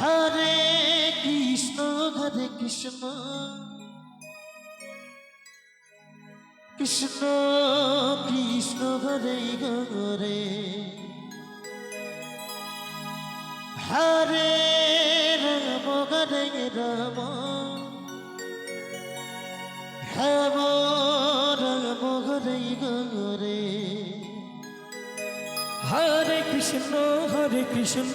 হরে কৃষ্ণ হরে কৃষ্ণ। কৃষ্ণ কৃষ্ণ, হরে হরে হরে রাম হরে রাম। রাম রাম, হরে হরে হরে কৃষ্ণ হরে কৃষ্ণ।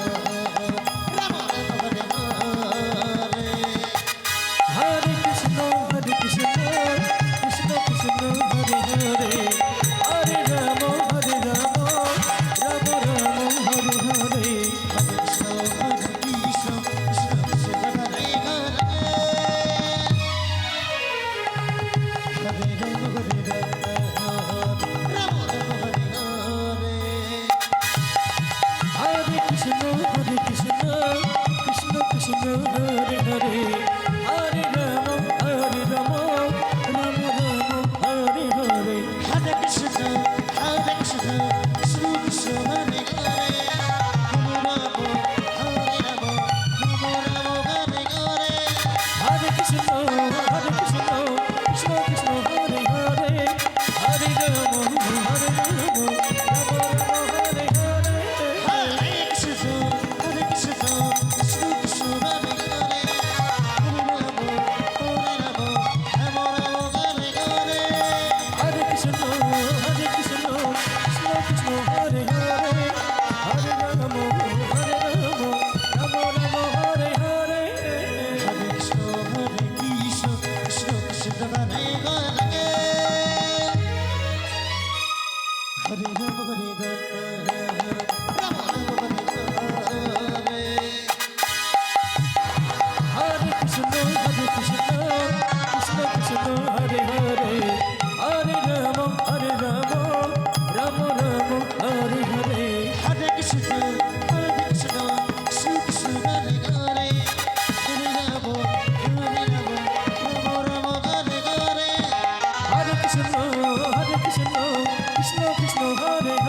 জোরে রে রাম রে রাম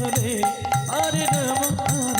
ধরে আরে নাম